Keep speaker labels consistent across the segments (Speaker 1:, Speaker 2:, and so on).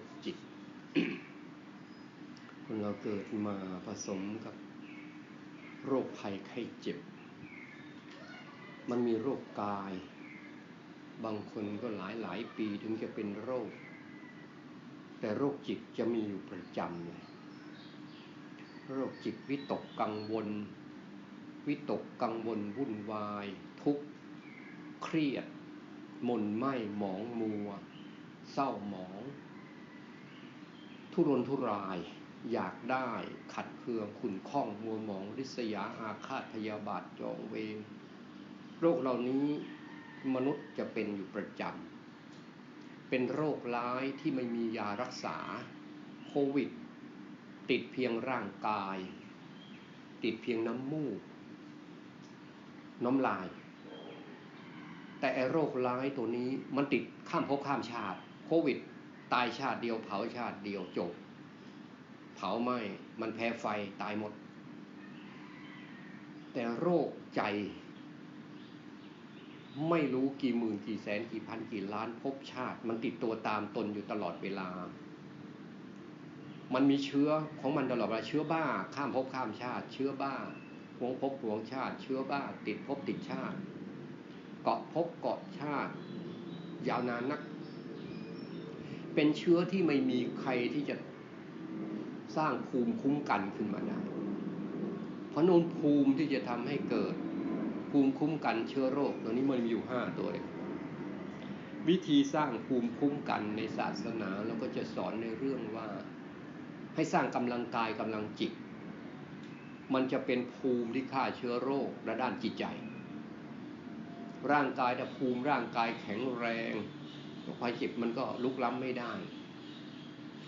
Speaker 1: คจิต คนเราเกิดมาผสมกับโรคภัยไข้เจ็บ มันมีโรคกาย บางคนก็หลายหลายปีถึงจะเป็นโรค แต่โรคจิตจะมีอยู่ประจำเลย โรคจิตวิตกกังวล วิตกกังวลวุ่นวาย ทุกข์ เครียดหม่นไหมหมองมัว เศร้าหมอง ทุรนทุราย อยากได้ขัดเคืองขุนข้องมัวหมองริษยาอาฆาตพยาบาทจองเวรโรคเหล่านี้มนุษย์จะเป็นอยู่ประจำเป็นโรคร้ายที่ไม่มียารักษาโควิด ติดเพียงร่างกาย ติดเพียงน้ำมูก น้ำลาย แต่โรคร้ายตัวนี้มันติดข้ามภพข้ามชาติโควิด ตายชาติเดียว เผาชาติเดียวจบ เผาไหม้มันแพ้ไฟตายหมด แต่โรคใจ ไม่รู้กี่หมื่นกี่แสนกี่พันกี่ล้านภพชาติ มันติดตัวตามตนอยู่ตลอดเวลา มันมีเชื้อของมันตลอดเวลาเชื้อบ้า ข้ามภพข้ามชาติ เชื้อบ้าหวงภพหวงชาติ เชื้อบ้า ติดภพติดชาติ เกาะภพเกาะชาติ ยาวนานนัก เป็นเชื้อที่ไม่มีใครที่จะสร้างภูมิคุ้มกันขึ้นมาได้ เพราะนนภูมิที่จะทำให้เกิดภูมิคุ้มกันเชื้อโรคตัวนี้มันมีอยู่ห้าตัวเลยวิธีสร้างภูมิคุ้มกันในศาสนาเราก็จะสอนในเรื่องว่า ให้สร้างกำลังกายกำลังจิต มันจะเป็นภูมิที่ฆ่าเชื้อโรคและด้านจิตใจ ร่างกายแต่ภูมิร่างกายแข็งแรง ภัยเจ็บมันก็ลุกล้ำไม่ได้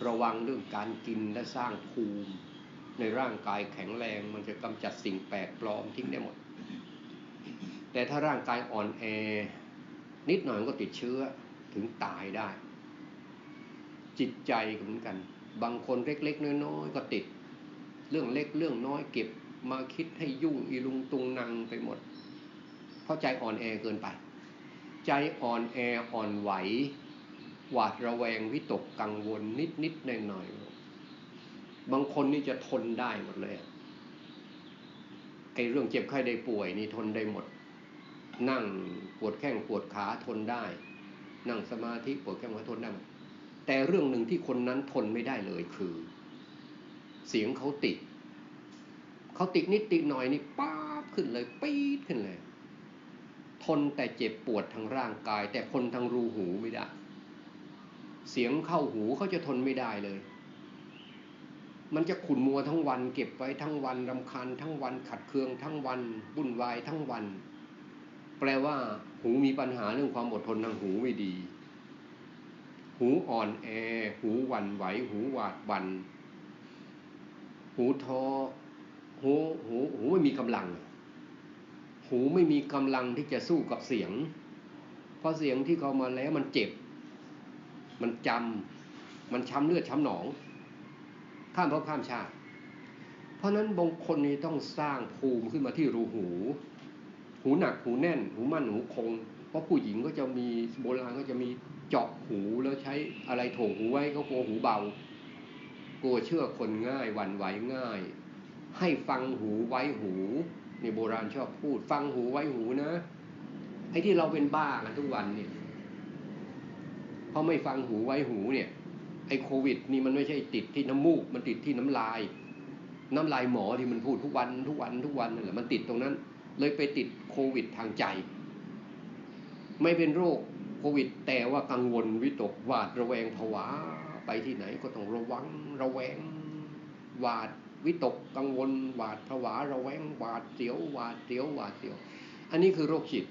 Speaker 1: ระวังเรื่องการกินและสร้างภูมิ ในร่างกายแข็งแรงมันจะกำจัดสิ่งแปลกปลอมทิ้งได้หมด แต่ถ้าร่างกายอ่อนแอ นิดหน่อยก็ติดเชื้อถึงตายได้ จิตใจเหมือนกัน บางคนเล็กๆน้อยๆก็ติด เรื่องเล็กเรื่องน้อยเก็บมาคิดให้ยุ่งอีลุงตุงนังไปหมด เพราะใจอ่อนแอเกินไป ใจอ่อนแออ่อนไหว หวาดระแวงวิตกกังวลนิดนิดหน่อยหน่อยบางคนนี่จะทนได้หมดเลยไอ้เรื่องเจ็บไข้ได้ป่วยนี่ทนได้หมด นั่งปวดแข้งปวดขาทนได้ นั่งสมาธิปวดแข้งขาทนได้แต่เรื่องหนึ่งที่คนนั้นทนไม่ได้เลยคือ เสียงเขาติดเขาติดนิดติดหน่อยนี่ป๊าบขึ้นเลยปี๊ดขึ้นเลย ทนแต่เจ็บปวดทางร่างกาย แต่คนทางรูหูไม่ได้ เสียงเข้าหูเขาจะทนไม่ได้เลย มันจะขุนมัวทั้งวัน เก็บไว้ทั้งวันรำคาญทั้งวันขัดเคืองทั้งวันบุ่นวายทั้งวัน แปลว่า หูมีปัญหาเรื่องความอดทนทางหูไม่ดี หูอ่อนแอ หูหวั่นไหว หูหวาดบันหูท้อหูหูหูไม่มีกำลัง หูไม่มีกำลังที่จะสู้กับเสียง เพราะเสียงที่เขามาแล้วมันเจ็บ มันจำมันช้ำเลือดช้ำหนอง ข้ามเพราะข้ามชาติ เพราะนั้นบางคนนี้ต้องสร้างภูมิขึ้นมาที่รูหู หูหนักหูแน่น หูมั่นหูคง เพราะผู้หญิงก็จะมีโบราณก็จะมีเจาะหูแล้วใช้อะไรโถหูไว้ก็กลัวหูเบากลัวเชื่อคนง่ายหวั่นไหวง่าย ให้ฟังหูไว้หู นี่โบราณชอบพูด ฟังหูไว้หูนะไอ้ที่เราเป็นบ้ากันทุกวันเนี่ยเพราะไม่ฟังหูไว้หูเนี่ย ไอ้โควิด นี่มันไม่ใช่ติดที่น้ำมูก มันติดที่น้ำลาย น้ำลายหมอที่มันพูดทุกวันทุกวันทุกวันนั่นแหละมันติดตรงนั้น เลยไปติดโควิดทางใจ ไม่เป็นโรคโควิด แต่ว่ากังวลวิตกหวาดระแวงผวาไปที่ไหนก็ต้องระวังระแวงหวาด วิตกกังวลหวาดผวาระแวงหวาดเสียวหวาดเสียวหวาดเสียว อันนี้คือโรคจิต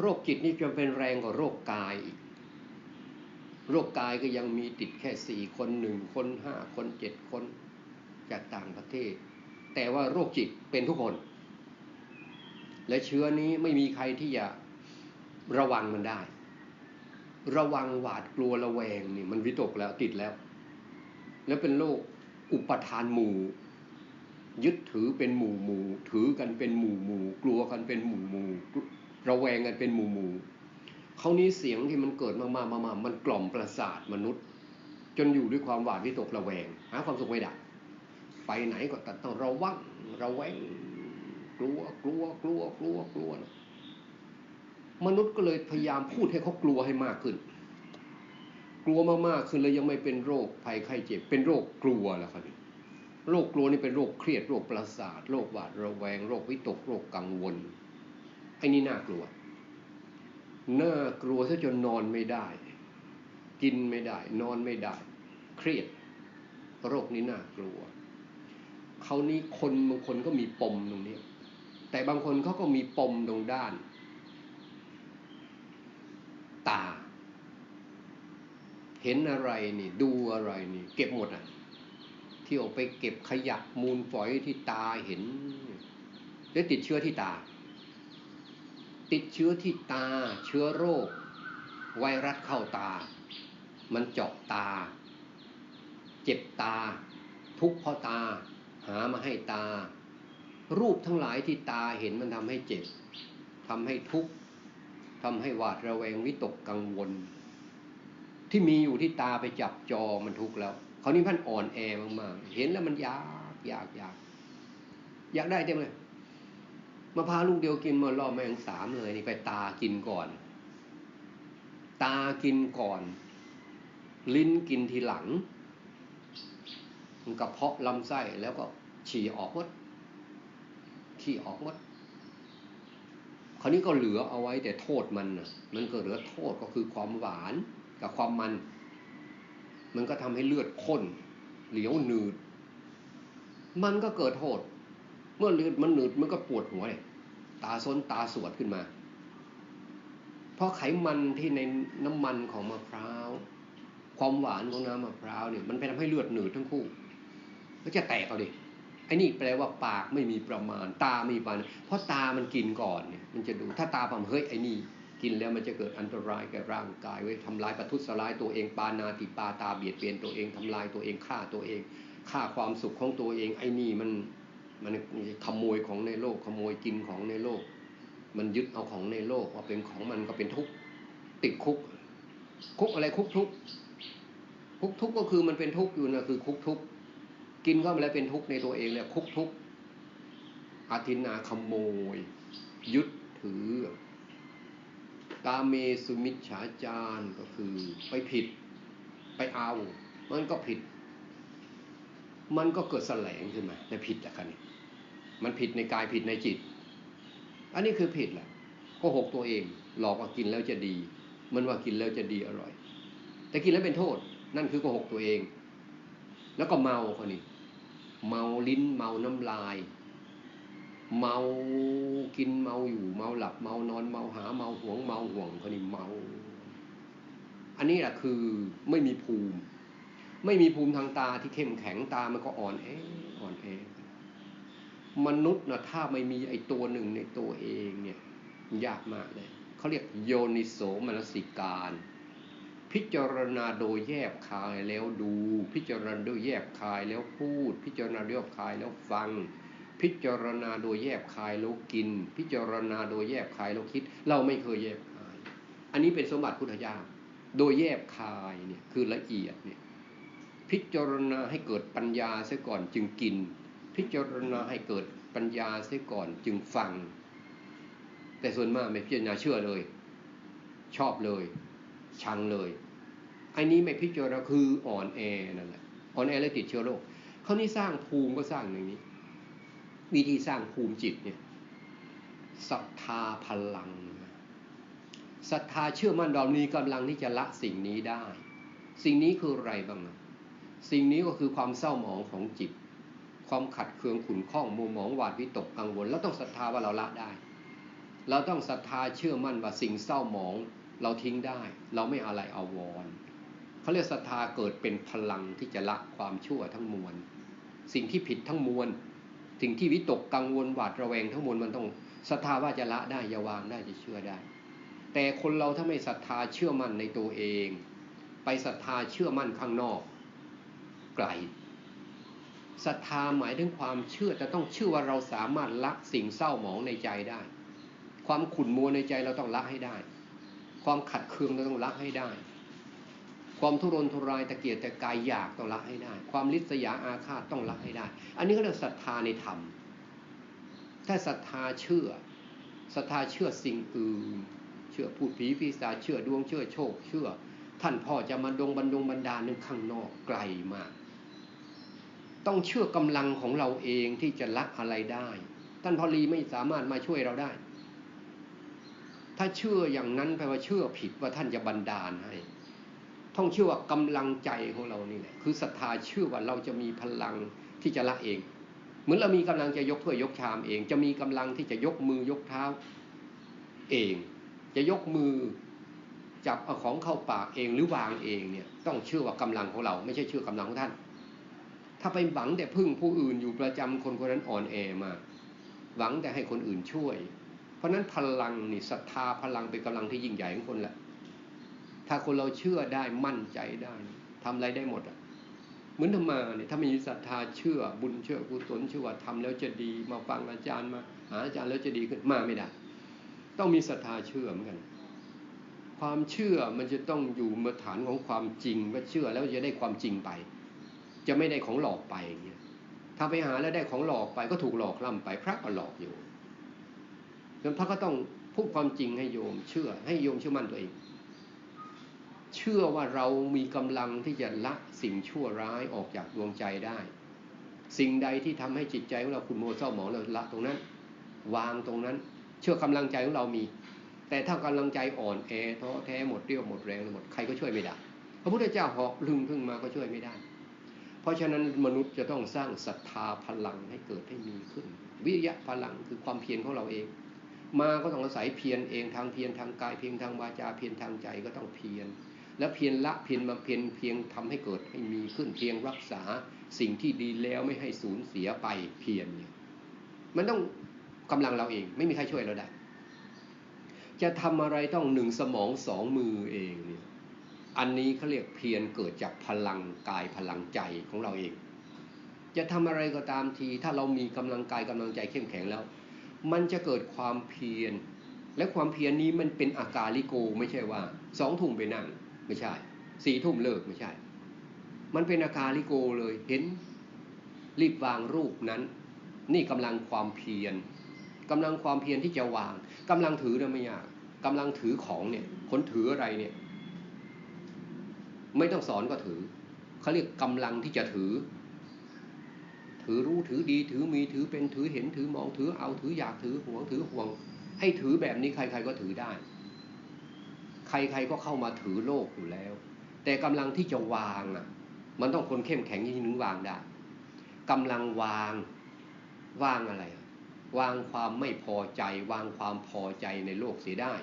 Speaker 1: โรคจิตนี่จะเป็นแรงกว่าโรคกายอีกโรคกายก็ยังมีติดแค่สี่คนหนึ่งคนห้าคนเจ็ดคนจากต่างประเทศ แต่ว่าโรคจิตเป็นทุกคน และเชื้อนี้ไม่มีใครที่จะระวังมันได้ ระวังหวาดกลัวระแวงนี่มันวิตกแล้วติดแล้ว แล้วเป็นโรค อุปทานหมู่ ยึดถือเป็นหมู่หมู่ถือกันเป็นหมู่หมู่กลัวกันเป็นหมู่หมู่ระแวงกันเป็นหมู่หมู่เขานี้เสียงที่มันเกิดมากๆมากๆมันกล่อมประสาทมนุษย์ จนอยู่ด้วยความหวาดวิตกระแวงหาความสุขไม่ได้ไปไหนก็ต้องระวังระแวงกลัวกลัวกลัวกลัวกลัวนะมนุษย์ก็เลยพยายามพูดให้เขากลัวให้มากขึ้น กลัวมากๆขึ้นเลยยังไม่เป็นโรคภัยไข้เจ็บ เป็นโรคกลัวแล้วครับโรคกลัวนี่เป็นโรคเครียดโรคประสาทโรคหวาดระแวงโรควิตกโรคกังวลไอ้นี่น่ากลัวน่ากลัวซะจนนอนไม่ได้ กินไม่ได้ นอนไม่ได้ เครียด โรคนี้น่ากลัวเขานี้คนบางคนก็มีปมตรงนี้แต่บางคนเขาก็มีปมตรงด้าน ตา เห็นอะไรนี่ ดูอะไรนี่ เก็บหมดอะเที่ยวไปเก็บขยะมูลฝอยที่ตาเห็นแล้วติดเชื้อที่ตา ติดเชื้อที่ตา เชื้อโรค ไวรัสเข้าตา มันเจาะตา เจ็บตา ทุกข์เพราะตา หามาให้ตา รูปทั้งหลายที่ตาเห็นมันทำให้เจ็บทำให้ทุกข์ทำให้หวาดระแวงวิตกกังวล ที่มีอยู่ที่ตาไปจับจอมันทุกข์แล้วเขานี่พันอ่อนแอมากๆเห็นแล้วมันยากยากยากอยากได้เต็มเลยมาพาลูกเดียวกินมาล่อแมงสามเลยนี่ไปตากินก่อน ตากินก่อน ลิ้นกินทีหลังกระเพาะลำไส้แล้วก็ฉี่ออกหมดฉี่ออกหมดคราวนี้ก็เหลือเอาไว้แต่โทษมันนะมันก็เหลือโทษก็คือความหวาน กับความมัน มันก็ทำให้เลือดข้น เหลียวหนืด มันก็เกิดโทษ เมื่อเลือดมันหนืดมันก็ปวดหัวเลยตาซ้นตาสวดขึ้นมา เพราะไขมันที่ในน้ำมันของมะพร้าว ความหวานของน้ำมะพร้าวเนี่ยมันไปทำให้เลือดหนืดทั้งคู่ก็จะแตกเอาดิไอ้นี่แปลว่าปากไม่มีประมาณ ตาไม่มีประมาณเพราะตามันกินก่อนเนี่ยมันจะดูถ้าตาผมเฮ้ยไอ้นี่ กินแล้วมันจะเกิดอันตรายแก่ร่างกายไว้ทำลายประทุษร้ายตัวเองปานาติปาตาเบียดเบียนตัวเองทำลายตัวเองฆ่าตัวเองฆ่าความสุขของตัวเอง ไอ้นี่มันมันขโมยของในโลกขโมยกินของในโลก มันยึดเอาของในโลกว่าเป็นของมันก็เป็นทุกข์ติดคุก คุกอะไรคุกทุกคุกทุกก็คือมันเป็นทุกข์อยู่นะคือคุกทุกกินเข้าไปแล้วเป็นทุกข์ในตัวเองเนี่ยคุกทุกอาทินาขโมย ยึดถือ กาเมสุมิชฉาจารก็คือไปผิดไปเอา มันก็ผิด มันก็เกิดแสลงขึ้นมาในผิดอะกันนี่มันผิดในกายผิดในจิต อันนี้คือผิดแหละก็หกตัวเอง หลอกว่ากินแล้วจะดี มันว่ากินแล้วจะดีอร่อย แต่กินแล้วเป็นโทษ นั่นคือโกหกตัวเอง แล้วก็เมาคนนี้เมาลิ้นเมาน้ำลาย เมากินเมาอยู่เมาหลับเมานอนเมาหาเมาห่วงเมาห่วงคนนี้เมา อันนี้แหละคือไม่มีภูมิ ไม่มีภูมิทางตาที่เข้มแข็งตามันก็อ่อนแออ่อนแอมนุษย์นะถ้าไม่มีไอ้ตัวหนึ่งในตัวเองเนี่ยยากมากเลยเขาเรียกโยนิโสมนสิการ พิจารณาโดยแยบคายแล้วดู พิจารณาโดยแยบคายแล้วพูด พิจารณาโดยแยบคายแล้วฟัง พิจารณาโดยแยบคายแล้วกิน พิจารณาโดยแยบคายแล้วคิด เราไม่เคยแยบคาย อันนี้เป็นสมบัติพุทธเจ้าโดยแยบคายเนี่ยคือละเอียดเนี่ยพิจารณาให้เกิดปัญญาเสียก่อนจึงกิน พิจารณาให้เกิดปัญญาเสียก่อนจึงฟัง แต่ส่วนมากไม่พิจารณาเชื่อเลย ชอบเลย ชังเลยอันนี้ไม่พิจารณาคืออ่อนแอนั่นแหละอ่อนแอและติดเชื้อโรคเขานี่สร้างภูมิก็สร้างอย่างนี้ วิธีสร้างภูมิจิตเนี่ยศรัทธาพลังศรัทธาเชื่อมั่นเรามีกำลังที่จะละสิ่งนี้ได้ สิ่งนี้คืออะไรบ้างสิ่งนี้ก็คือความเศร้าหมองของจิต ความขัดเคืองขุ่นข้องมัวหมองหวาดวิตกกังวลแล้วต้องศรัทธาว่าเราละได้ เราต้องศรัทธาเชื่อมั่นว่าสิ่งเศร้าหมองเราทิ้งได้ เราไม่อะไรอาวรเขาเรียกศรัทธาเกิดเป็นพลังที่จะละความชั่วทั้งมวล สิ่งที่ผิดทั้งมวล สิ่งที่วิตกกังวลหวาดระแวงทั้งหมดมันต้องศรัทธาว่าจะละได้จะวางได้จะเชื่อได้ แต่คนเราถ้าไม่ศรัทธาเชื่อมั่นในตัวเอง ไปศรัทธาเชื่อมั่นข้างนอก ไกลศรัทธาหมายถึงความเชื่อแต่ต้องเชื่อว่าเราสามารถละสิ่งเศร้าหมองในใจได้ ความขุ่นมัวในใจเราต้องละให้ได้คความขัดเคืองเราต้องละให้ได้ ความทุรนทุรายตะเกียกตะกายอยากต้องละให้ได้ ความลิษยาอาฆาตต้องละให้ได้ อันนี้ก็เรียกศรัทธาในธรรม ถ้าศรัทธาเชื่อศรัทธาเชื่อสิ่งอื่น เชื่อพูดผีปีศาจเชื่อดวงเชื่อโชค เชื่อ ท่านพ่อจะมาดงบันดงบันดาลนึงข้างนอกไกลมาก ต้องเชื่อกำลังของเราเองที่จะละอะไรได้ ท่านพอลีไม่สามารถมาช่วยเราได้ ถ้าเชื่ออย่างนั้นแปลว่าเชื่อผิดว่าท่านจะบันดาลให้ ต้องเชื่อว่ากำลังใจของเรานี่แหละคือศรัทธาเชื่อว่าเราจะมีพลังที่จะละเอง เหมือนเรามีกำลังจะยกถ้วยยกชามเอง จะมีกำลังที่จะยกมือยกเท้าเอง จะยกมือจับเอาของเข้าปากเองหรือวางเองเนี่ยต้องเชื่อว่ากำลังของเรา ไม่ใช่เชื่อกำลังของท่าน ถ้าไปหวังแต่พึ่งผู้อื่นอยู่ประจำคนคนนั้นอ่อนแอมา หวังแต่ให้คนอื่นช่วย เพราะนั้นพลังนี่ศรัทธาพลังเป็นกำลังที่ยิ่งใหญ่ของคนแหละ ถ้าคนเราเชื่อได้มั่นใจได้ทำอะไรได้หมดอะเหมือนธรรมาเนี่ยถ้ามีศรัทธาเชื่อบุญเชื่อกุศลเชื่อว่าทำแล้วจะดีมาฟังอาจารย์มา หาอาจารย์แล้วจะดีขึ้นมาไม่ได้ ต้องมีศรัทธาเชื่อเหมือนกัน ความเชื่อมันจะต้องอยู่มาฐานของความจริงว่าเชื่อแล้วจะได้ความจริงไป จะไม่ได้ของหลอกไปอย่างเงี้ยถ้าไปหาแล้วได้ของหลอกไปก็ถูกหลอกล่ำไปพระก็หลอกอยู่จนพระก็ต้องพูดความจริงให้โยมเชื่อให้โยมเชื่อมั่นตัวเอง เชื่อว่าเรามีกำลังที่จะละสิ่งชั่วร้ายออกจากดวงใจได้ สิ่งใดที่ทำให้จิตใจของเราคุณโมเศร้าหมองเราละตรงนั้น วางตรงนั้น เชื่อกำลังใจของเรามี แต่ถ้ากำลังใจอ่อนแอท้อแท้หมดเรี่ยวหมดแรงหมดใครก็ช่วยไม่ได้พระพุทธเจ้าเหาะลึงขึ้นมาก็ช่วยไม่ได้ เพราะฉะนั้นมนุษย์จะต้องสร้างศรัทธาพลังให้เกิดให้มีขึ้น วิริยะพลังคือความเพียรของเราเอง มาก็ต้องอาศัยเพียรเองทางเพียรทางกายเพียรทางวาจาเพียรทางใจก็ต้องเพียร แล้วเพียรละเพียรมาเพียรเพียงทำให้เกิดให้มีขึ้นเพียงรักษาสิ่งที่ดีแล้วไม่ให้สูญเสียไปเพียรเนี่ยมันต้องกำลังเราเองไม่มีใครช่วยเราได้ จะทำอะไรต้องหนึ่งสมองสองมือเองเนี่ยอันนี้เขาเรียกเพียรเกิดจากพลังกายพลังใจของเราเอง จะทำอะไรก็ตามที ถ้าเรามีกำลังกายกำลังใจเข้มแข็งแล้ว มันจะเกิดความเพียรและความเพียรนี้มันเป็นอาการลิโกไม่ใช่ว่าสองทุ่มไปนั่ง ไม่ใช่สี่ทุ่มเลิกไม่ใช่ มันเป็นอาการลิโกเลยเห็นรีบวางรูปนั้น นี่กำลังความเพียรกำลังความเพียรที่จะวางกำลังถือนะไม่ยากกำลังถือของเนี่ยคนถืออะไรเนี่ย ไม่ต้องสอนก็ถือเขาเรียกกำลังที่จะถือ ถือรู้ถือดีถือมีถือเป็นถือเห็นถือมองถือเอาถืออยากถือหวงถือห่วง ให้ถือแบบนี้ใคร ๆก็ถือได้ รๆก็เข้ามาถือโลกอยู่แล้ว แต่กำลังที่จะวางอะ มันต้องคนเข้มแข็งยิ่งนึงวางได้กำลังวางวางอะไร วางความไม่พอใจ วางความพอใจในโลกเสียได้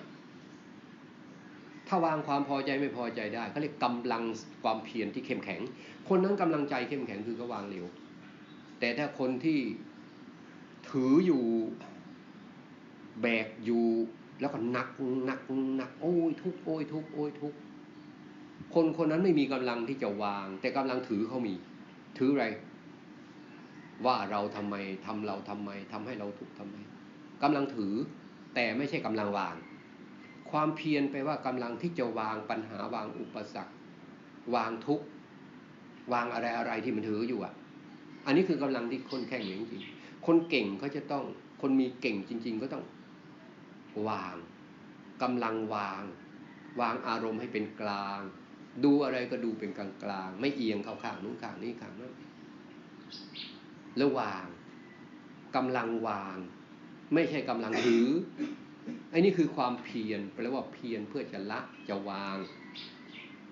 Speaker 1: ถ้าวางความพอใจไม่พอใจได้เขาเรียกกำลังความเพียรที่เข้มแข็ง คนนั้นกำลังใจเข้มแข็งคือก็วางเร็ว แต่ถ้าคนที่ถืออยู่แบกอยู่ แล้วก็หนักหนักหนักโอ้ยทุกโอ้ยทุกโอ้ยทุกคนคนนั้นไม่มีกำลังที่จะวาง แต่กำลังถือเขามี ถืออะไร ว่าเราทำไมทำเราทำไมทำให้เราทุกข์ทำไมกำลังถือ แต่ไม่ใช่กำลังวาง ความเพียรไปว่ากำลังที่จะวางปัญหาวางอุปสรรควางทุกวางอะไรอะไรที่มันถืออยู่อะ อันนี้คือกำลังที่คนแข่งจริงคนเก่งเขาจะต้อง คนมีเก่งจริง ๆ ก็ต้อง วางกำลังวาง วางอารมณ์ให้เป็นกลาง ดูอะไรก็ดูเป็นกลางกลางไม่เอียงเข้าข้างนู้นข้างนี้ข้างนั้นแล้ววางกำลังวาง ไม่ใช่กำลังถือไอ้นี่คือความเพียรแปลว่าเพียรเพื่อจะละจะวาง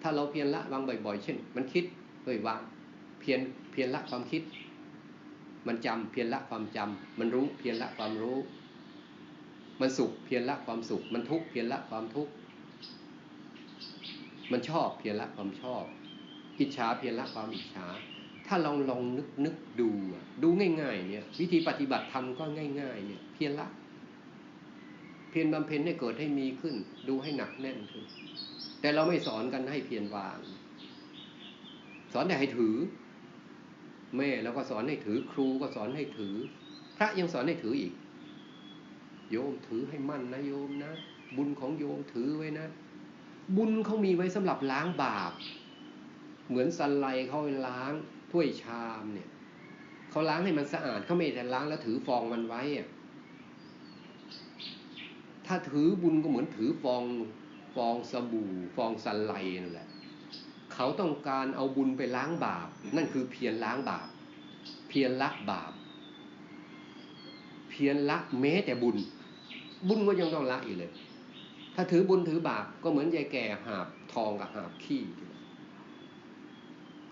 Speaker 1: ถ้าเราเพียรละวางบ่อยๆ เช่น มันคิดเฮ้ยวาง เพียรเพียรละความคิด มันจำเพียรละความจำมันรู้เพียรละความรู้ มันสุขเพียรละความสุข มันทุกข์เพียรละความทุกข์ มันชอบเพียรละความชอบ อิจฉาเพียรละความอิจฉา ถ้าลองลองนึกนึกดูดูง่าย ๆ เนี่ย วิธีปฏิบัติธรรมก็ง่าย ๆ เนี่ย เพียรละ เพียรบำเพ็ญให้เกิดให้มีขึ้น ดูให้หนักแน่นขึ้น แต่เราไม่สอนกันให้เพียรวาง สอนแต่ให้ถือ แม่เราก็สอนให้ถือครูก็สอนให้ถือ พระยังสอนให้ถืออีก โยมถือให้มั่นนะโยมนะ บุญของโยมถือไว้นะ บุญเขามีไว้สำหรับล้างบาป เหมือนสันไลเขาล้างถ้วยชามเนี่ยเขาล้างให้มันสะอาดเขาไม่แต่ล้างแล้วถือฟองมันไว้อะถ้าถือบุญก็เหมือนถือฟองฟองสบู่ ฟองสันไลนั่นแหละเขาต้องการเอาบุญไปล้างบาป นั่นคือเพียรล้างบาป เพียรละบาป เพียรละแม้แต่บุญ บุญก็ยังต้องละอีกเลย ถ้าถือบุญถือบาปก็เหมือนยายแก่หาบทองกับหาบขี้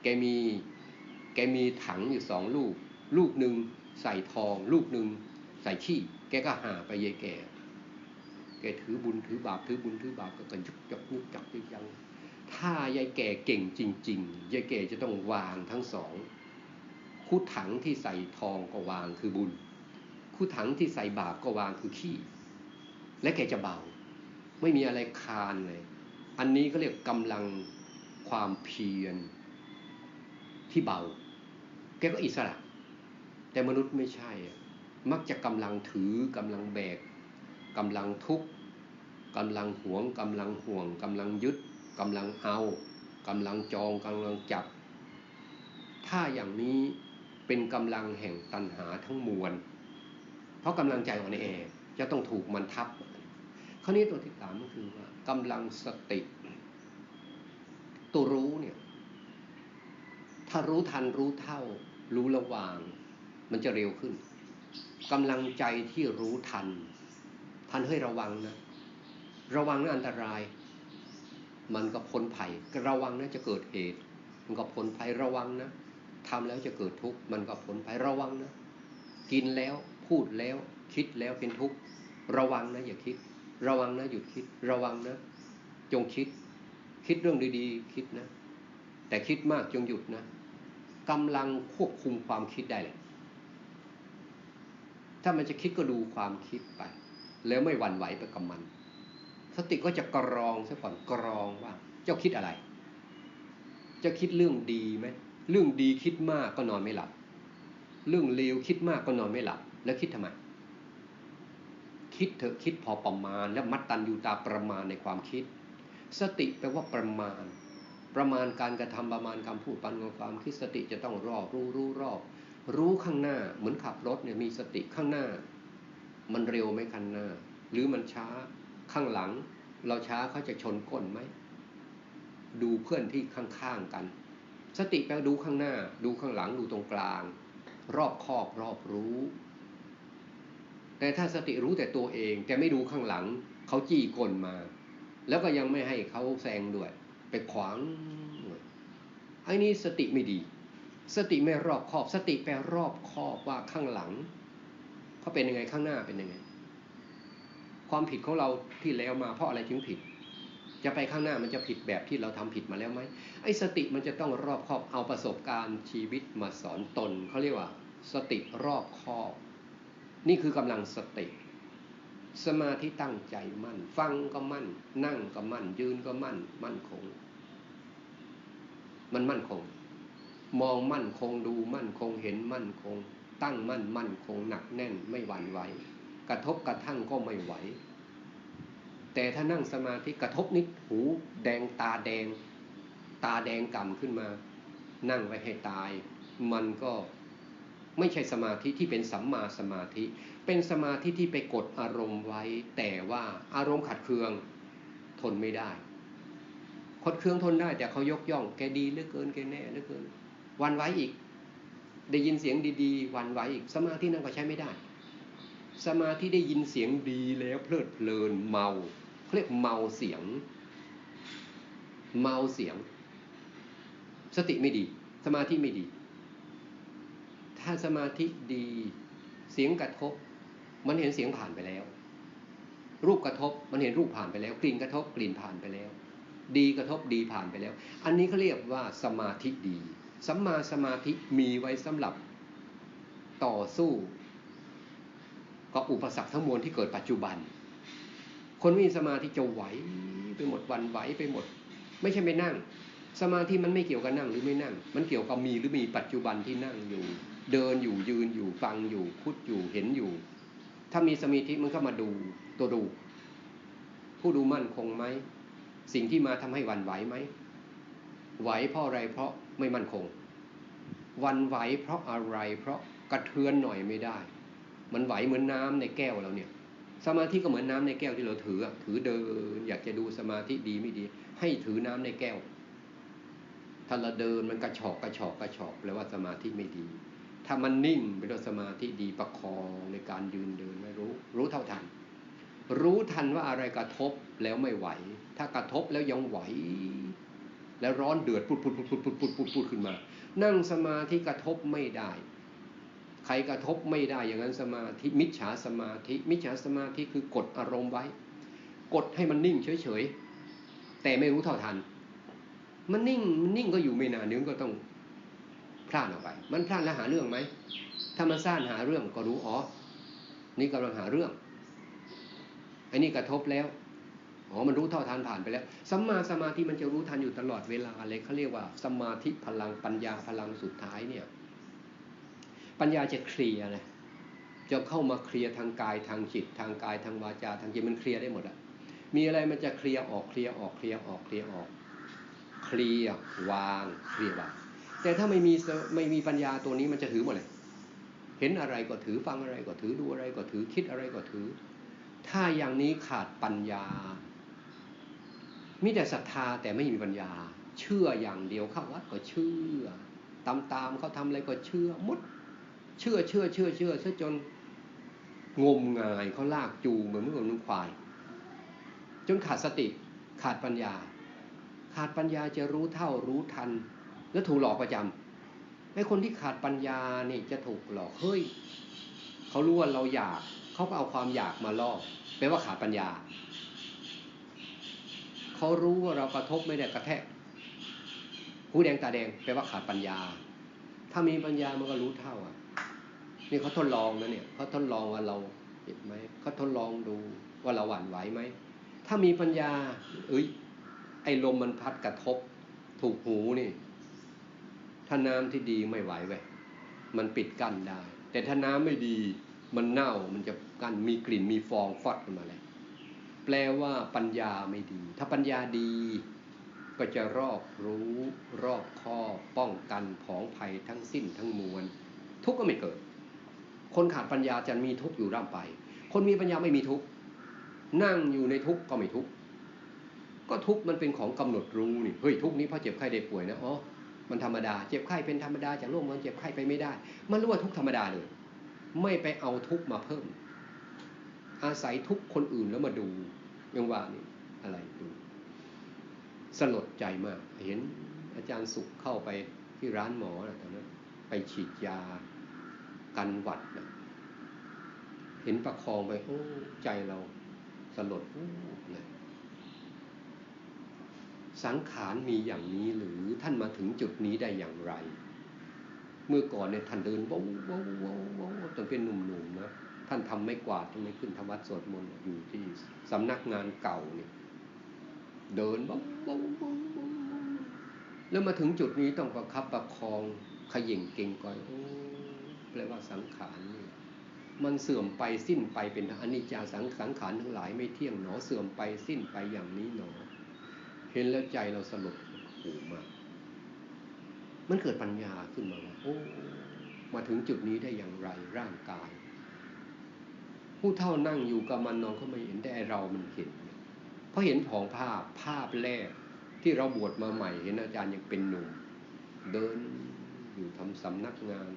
Speaker 1: แกมีแกมีถังอยู่สองลูก ลูกหนึ่งใส่ทอง ลูกหนึ่งใส่ขี้ แกก็หาไปยายแก่ แกถือบุญถือบาปถือบุญถือบาปก็กันยุกจักยุกจักยุกยัง ถ้ายายแก่เก่งจริงๆยายแก่จะต้องวางทั้งสองคู่ถังที่ใส่ทองก็วางคือบุญคู่ถังที่ใส่บาปก็วางคือขี้ และแกจะเบา ไม่มีอะไรคานเลย อันนี้ก็เรียกกำลังความเพียรที่เบา แกก็อิสระ แต่มนุษย์ไม่ใช่ มักจะกำลังถือกำลังแบกกำลังทุกข์กำลังหวงกำลังห่วงกำลังยึดกำลังเอากำลังจองกำลังจับ ถ้าอย่างนี้เป็นกำลังแห่งตัณหาทั้งมวล เพราะกำลังใจอ่อนแอ จะต้องถูกมันทับคราวนี้ตัวที่สามก็คือว่ากำลังสติ ตัวรู้เนี่ย ถ้ารู้ทันรู้เท่า รู้ระวาง มันจะเร็วขึ้นกำลังใจที่รู้ทัน ทันให้ระวังนะ ระวังนะอันตราย มันก็พ้นภัยระวังนะจะเกิดเหตุ มันก็พ้นภัยระวังนะทำแล้วจะเกิดทุกข์มันก็พ้นภัยระวังนะ กินแล้วพูดแล้ว คิดแล้วเป็นทุกข์ ระวังนะอย่าคิด ระวังนะหยุดคิด ระวังนะ จงคิด คิดเรื่องดีๆ คิดนะ แต่คิดมากจงหยุดนะกำลังควบคุมความคิดได้เลย ถ้ามันจะคิดก็ดูความคิดไป แล้วไม่หวั่นไหวไปกับมัน สติก็จะกรองซะก่อนกรองว่า เจ้าคิดอะไร เจ้าคิดเรื่องดีไหมเรื่องดีคิดมากก็นอนไม่หลับ เรื่องเลวคิดมากก็นอนไม่หลับ แล้วคิดทำไม คิดเถอะคิดพอประมาณ แล้วมัดตันอยู่ตาประมาณในความคิด สติแปลว่าประมาณ ประมาณการกระทำประมาณคำพูดปันของความคิดสติจะต้องรอบรู้รู้รอบ รู้ข้างหน้าเหมือนขับรถเนี่ยมีสติข้างหน้า มันเร็วไหมคันหน้า หรือมันช้าข้างหลัง เราช้าเขาจะชนก้นไหมดูเพื่อนที่ข้างๆกัน สติแปลดูข้างหน้า ดูข้างหลังดูตรงกลาง รอบครอบรอบรู้ แต่ถ้าสติรู้แต่ตัวเอง แต่ไม่ดูข้างหลังเขาจี้ก้นมา แล้วก็ยังไม่ให้เขาแซงด้วย ไปขวางไอ้นี้สติไม่ดี สติไม่รอบคอบ สติแปลรอบคอบว่าข้างหลังเขาเป็นยังไงข้างหน้าเป็นยังไง ความผิดของเราที่แล้วมาเพราะอะไรถึงผิด จะไปข้างหน้ามันจะผิดแบบที่เราทำผิดมาแล้วไหมไอ้สติมันจะต้องรอบคอบเอาประสบการณ์ชีวิตมาสอนตนเขาเรียกว่า สติรอบคอบ นี่คือกำลังสติ สมาธิตั้งใจมั่น ฟังก็มั่น นั่งก็มั่น ยืนก็มั่น มั่นคง มันมั่นคง มองมั่นคงดูมั่นคงเห็นมั่นคง ตั้งมั่นมั่นคงหนักแน่นไม่หวั่นไหวกระทบกระทั่งก็ไม่ไหว แต่ถ้านั่งสมาธิกระทบนิดหู แดงตาแดง ตาแดงก่ำขึ้นมา นั่งไวให้ตาย มันก็ ไม่ใช่สมาธิที่เป็นสัมมาสมาธิ เป็นสมาธิที่ไปกดอารมณ์ไว้ แต่ว่าอารมณ์ขัดเคืองทนไม่ได้คดเคืองทนได้แต่เขายกย่อง แกดีเหลือเกินแกแน่เหลือเกิน วันไว้อีก ได้ยินเสียงดีๆ วันไว้อีก สมาธินั่นก็ใช้ไม่ได้ สมาธิได้ยินเสียงดีแล้วเพลิดเพลินเมาเขาเรียกเมาเสียง เมาเสียง สติไม่ดี สมาธิไม่ดี ถ้าสมาธิดีเสียงกระทบ มันเห็นเสียงผ่านไปแล้ว รูปกระทบมันเห็นรูปผ่านไปแล้ว กลิ่นกระทบกลิ่นผ่านไปแล้ว ดีกระทบดีผ่านไปแล้ว อันนี้เขาเรียกว่าสมาธิดีสัมมาสมาธิมีไว้สำหรับต่อสู้ก็อุปสรรคทั้งมวลที่เกิดปัจจุบัน คนมีสมาธิจะไหวไปหมดวันไหวไปหมด ไม่ใช่ไปนั่ง สมาธิมันไม่เกี่ยวกับนั่งหรือไม่นั่ง มันเกี่ยวกับมีหรือมีปัจจุบันที่นั่งอยู่ เดินอยู่ยืนอยู่ฟังอยู่พูดอยู่เห็นอยู่ ถ้ามีสมาธิมันก็มาดูตัวดู ผู้ดูมั่นคงไหมสิ่งที่มาทำให้วันไหวไหมไหวเพราะอะไรเพราะไม่มั่นคง วันไหวเพราะอะไร เพราะกระเทือนหน่อยไม่ได้ มันไหวเหมือนน้ำในแก้วเราเนี่ยสมาธิก็เหมือนน้ำในแก้วที่เราถือถือเดิน อยากจะดูสมาธิดีไม่ดี ให้ถือน้ำในแก้วถ้าเราเดินมันกระชอกกระชอกกระชอกแปลว่าสมาธิไม่ดี ถ้ามันนิ่งเป็นสมาธิดีประคองในการยืนเดินไม่รู้ รู้เท่าทัน รู้ทันว่าอะไรกระทบแล้วไม่ไหว ถ้ากระทบแล้วยังไหว แล้วร้อนเดือดปุดปุดปุดปุดปุดปุดปุดปุดขึ้นมา นั่งสมาธิกระทบไม่ได้ ใครกระทบไม่ได้อย่างนั้นสมาธิมิจฉาสมาธิ มิจฉาสมาธิคือกดอารมณ์ไว้ กดให้มันนิ่งเฉยๆแต่ไม่รู้เท่าทัน มันนิ่งมันนิ่งก็อยู่ไม่นานเดี๋ยวก็ต้อง พลาดออกไป มันพลาดแล้วหาเรื่องไหมถ้ามันซ่านหาเรื่องก็รู้อ๋อ นี่กำลังหาเรื่องไอ้นี่กระทบแล้วอ๋อมันรู้เท่าทันผ่านไปแล้วสัมมาสมาธิมันจะรู้ทันอยู่ตลอดเวลาเลยเขาเรียกว่าสมาธิพลังปัญญาพลังสุดท้ายเนี่ย ปัญญาจะเคลียร์เลยจะเข้ามาเคลียร์ทางกายทางจิตทางกายทางวาจาทางจิตมันเคลียร์ได้หมดอะมีอะไรมันจะเคลียร์ออกเคลียร์ออกเคลียร์ออกเคลียร์ออก เคลียร์วางเคลียร์วาง แต่ถ้าไม่มีไม่มีปัญญาตัวนี้มันจะถือหมดเลย เห็นอะไรก็ถือฟังอะไรก็ถือดูอะไรก็ถือคิดอะไรก็ถือ ถ้าอย่างนี้ขาดปัญญา มีแต่ศรัทธาแต่ไม่มีปัญญา เชื่ออย่างเดียวเข้าวัดก็เชื่อ ตามตามเขาทำอะไรก็เชื่อมดเชื่อเชื่อเชื่อเชื่อเชื่อจนงมงายเขาลากจูงเหมือนเมื่อนุ่งควาย จนขาดสติขาดปัญญา ขาดปัญญาจะรู้เท่ารู้ทัน แล้วถูกหลอกประจำไอ้คนที่ขาดปัญญาเนี่ยจะถูกหลอกเฮ้ยเขารู้ว่าเราอยากเขาก็เอาความอยากมาล่อแปลว่าขาดปัญญาเขารู้ว่าเรากระทบไม่ได้กระแทกหูแดงตาแดงแปลว่าขาดปัญญา ถ้ามีปัญญามันก็รู้เท่าอะนี่เขาทดลองนะเนี่ยเขาทดลองว่าเราเห็นไหมเขาทดลองดูว่าเราหวั่นไหวไหมถ้ามีปัญญา เอ้ยไอ้ลมมันพัดกระทบ ถูกหูนี่ ถ้าน้ำที่ดีไม่ไหวเว้ยมันปิดกั้นได้ แต่ถ้าน้ำไม่ดีมันเน่ามันจะกั้นมีกลิ่นมีฟองฟอดขึ้นมาเลยแปลว่าปัญญาไม่ดี ถ้าปัญญาดีก็จะรอบรู้รอบข้อป้องกันของภัยทั้งสิ้นทั้งมวล ทุกข์ก็ไม่เกิด คนขาดปัญญาจะมีทุกข์อยู่ร่ำไป คนมีปัญญาไม่มีทุกข์นั่งอยู่ในทุกข์ก็ไม่ทุกข์ก็ทุกข์มันเป็นของกำหนดรู้นี่เฮ้ยทุกข์นี้เพราะเจ็บไข้ได้ป่วยนะอ๋อ มันธรรมดา เจ็บไข้เป็นธรรมดาจะร่วมมันเจ็บไข้ไปไม่ได้ มันรู้ว่าทุกธรรมดาเลย ไม่ไปเอาทุกมาเพิ่ม อาศัยทุกคนอื่นแล้วมาดูยังว่านี่อะไรดูสลดใจมาก เห็นอาจารย์สุขเข้าไปที่ร้านหมอนะตอนนั้นไปฉีดยากันหวัดนะเห็นประคองไปโอ้ใจเราสลดเลย สังขารมีอย่างนี้หรือท่านมาถึงจุดนี้ได้อย่างไร เมื่อก่อนเนี่ยท่านเดินว้าวว้าวว้าวว้าวตอนเป็นหนุ่มๆนะท่านทำไม่กวาดทำไมขึ้นธรรมวัดสวดมนต์อยู่ที่สำนักงานเก่าเนี่ยเดินบ้องบ้องบ้องบ้องแล้วมาถึงจุดนี้ต้องประคับประคองขย่งเก่งก่อยโอ้แปลว่าสังขารนี่มันเสื่อมไปสิ้นไปเป็นอนิจจาสังสังขารทั้งหลายไม่เที่ยงหนอเสื่อมไปสิ้นไปอย่างนี้หนอ ห็นแล้วใจเราสลดหูมากมันเกิดปัญญาขึ้นมาว่าโอ้มาถึงจุดนี้ได้อย่างไรร่างกาย ผู้เท่านั่งอยู่กับมันนอนเขาไม่เห็นแต่เรามันเห็น เพราะเห็นผองภาพภาพแรกที่เราบวชมาใหม่ เห็นอาจารย์ยังเป็นหนุ่ม เดินอยู่ทำสำนักงาน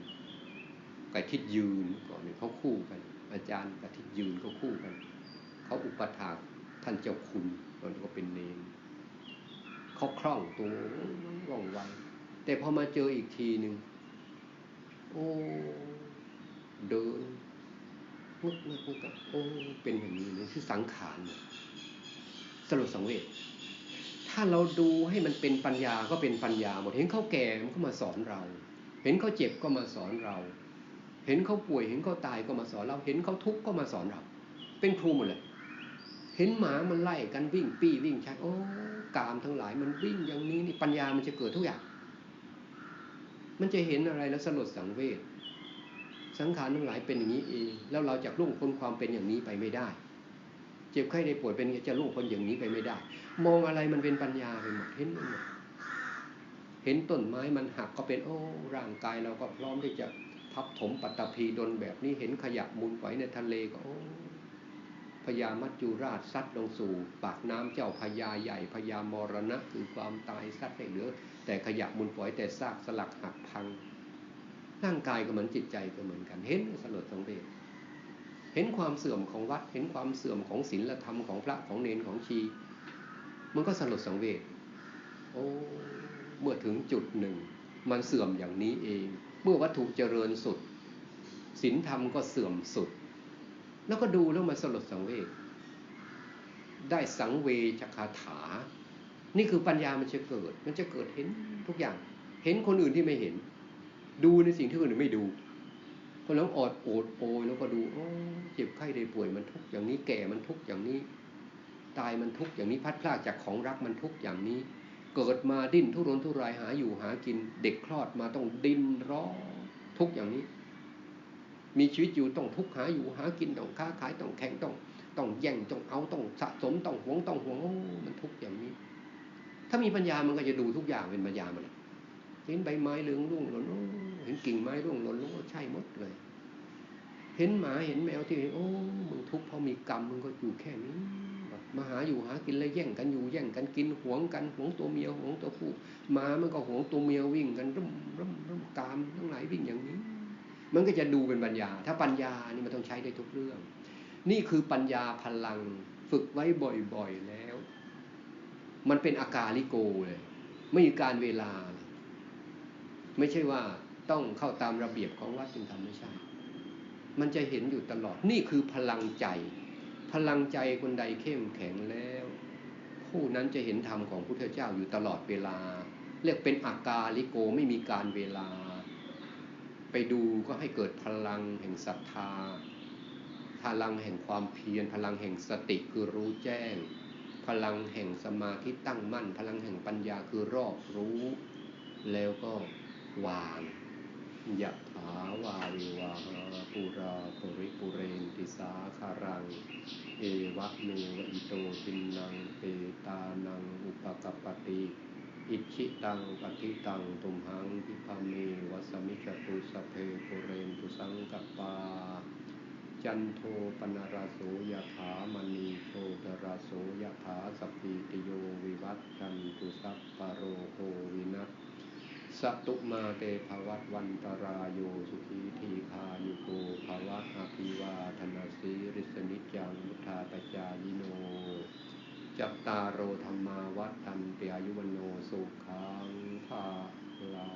Speaker 1: กับทิศยืนก่อนเนี่ยเขาคู่กัน อาจารย์กับทิศยืนเขาคู่กัน เขาอุปถากท่านเจ้าคุณตอนก็เป็นเนร เขาคล่องตัวว่องไวแต่พอมาเจออีกทีหนึ่งโอ้เดินงึกงึกงึกโอ้เป็นอย่างนี้นี่คือสังขารสรุปสังเวชถ้าเราดูให้มันเป็นปัญญาก็เป็นปัญญาหมดเห็นเขาแก่มันก็มาสอนเรา เห็นเขาเจ็บก็มาสอนเรา เห็นเขาป่วย เห็นเขาตายก็มาสอนเรา เห็นเขาทุกข์ก็มาสอนเรา เป็นครูหมดเลย เห็นหมามันไล่กันวิ่งปี้วิ่งชักโอ้ กามทั้งหลาย มันวิ่งอย่างนี้นี่ปัญญามันจะเกิดทุกอย่าง มันจะเห็นอะไรแล้วสลดสังเวชสังขารทั้งหลายเป็นอย่างนี้เอง แล้วเราจะลุ่งพ้นความเป็นอย่างนี้ไปไม่ได้ เจ็บไข้ได้ป่วยเป็นจะลูกคนอย่างนี้ไปไม่ได้ มองอะไรมันเป็นปัญญาไปหมดเห็นมันหมดเห็นต้นไม้มันหักก็เป็นโอ้ร่างกายเราก็พร้อมที่จะทับถมปัตตภีดนแบบนี้เห็นขยะมูลฝอยในทะเลก็โอ้ พญามัจจุราชซัดลงสู่ปากน้ำเจ้าพญาใหญ่พญามรณะคือความตายซัดให้เหลือ แต่ขยะมูลฝอยแต่ซากสลักหักพังร่างกายก็เหมือนจิตใจก็เหมือนกัน เห็นสลดสังเวชเห็นความเสื่อมของวัด เห็นความเสื่อมของศีลธรรมของพระของเนนของชี มันก็สลดสังเวชโอ้เมื่อถึงจุดหนึ่ง มันเสื่อมอย่างนี้เอง เมื่อวัตถุเจริญสุดศีลธรรมก็เสื่อมสุด แล้วก็ดูแล้วมันสลดสังเวชได้สังเวชคาถา นี่คือปัญญามันจะเกิด มันจะเกิดเห็นทุกอย่าง เห็นคนอื่นที่ไม่เห็น ดูในสิ่งที่คนอื่นไม่ดูพอแล้วอดโอดโอยแล้วก็ดูโอ้เจ็บไข้ได้ป่วยมันทุกอย่างนี้แก่มันทุกอย่างนี้ ตายมันทุกอย่างนี้พัดพลาดจากของรักมันทุกอย่างนี้ เกิดมาดิ้นทุรนทุรายหาอยู่หากิน เด็กคลอดมาต้องดิ้นร้อนทุกอย่างนี้ มีชีวิตอยู่ต้องทุกหาอยู่หากินต้องค้าขายต้องแข่งต้องต้องแย่งต้องเอาต้องสะสมต้องหวงต้องหวงมันทุกอย่างนี้ ถ้ามีปัญญามันก็จะดูทุกอย่างเป็นปัญญามันเห็นใบไม้เหลืองร่วงหล่นเห็นกิ่งไม้ร่วงหล่นลงใช่หมดเลย เห็นหมาเห็นแมวที่โอ้มึงทุกข์เพราะมีกรรมมึงก็อยู่แค่นี้มาหาอยู่หากินแล้วแย่งกันอยู่แย่งกันกินหวงกันหวงตัวเมียหวงตัวผู้หมามันก็หวงตัวเมียวิ่งกันรุ่มรุ่มรุ่มกามทั้งหลายวิ่งอย่างนี้ มันก็จะดูเป็นปัญญา ถ้าปัญญานี่มันต้องใช้ได้ทุกเรื่อง นี่คือปัญญาพลังฝึกไว้บ่อยๆแล้ว มันเป็นอากาลิโกเลย ไม่มีการเวลา ไม่ใช่ว่าต้องเข้าตามระเบียบของวัดจึงทำไม่ใช่ มันจะเห็นอยู่ตลอด นี่คือพลังใจ พลังใจคนใดเข้มแข็งแล้ว ผู้นั้นจะเห็นธรรมของพุทธเจ้าอยู่ตลอดเวลา เรียกเป็นอากาลิโกไม่มีการเวลา ไปดูก็ให้เกิดพลังแห่งศรัทธา พลังแห่งความเพียร พลังแห่งสติคือรู้แจ้ง พลังแห่งสมาธิตั้งมั่น พลังแห่งปัญญาคือรอบรู้ แล้วก็วางยะถาวาริวาหาปุราปุริปุเรนติสาคารัง เอวะเมวะอิโตทินังเปตานังอุปกปติ อิชิตังปฏิตังตุมหังพิพาเมวสมิจตุสเพปุเรนตุสังกปา จันโทปนราโสยถามณีโชตราโสยถาสปีติโยวิวัตชันตุสัพปโรโควินัสสตุมาเตภวัตวันตรายโยสุขีทีคายุโกภวะอภิวาธนาสีริสนิจังมุทาปจายโน จัตตาโรธรรมาวัตตันติอายุวโนสุขังภาลา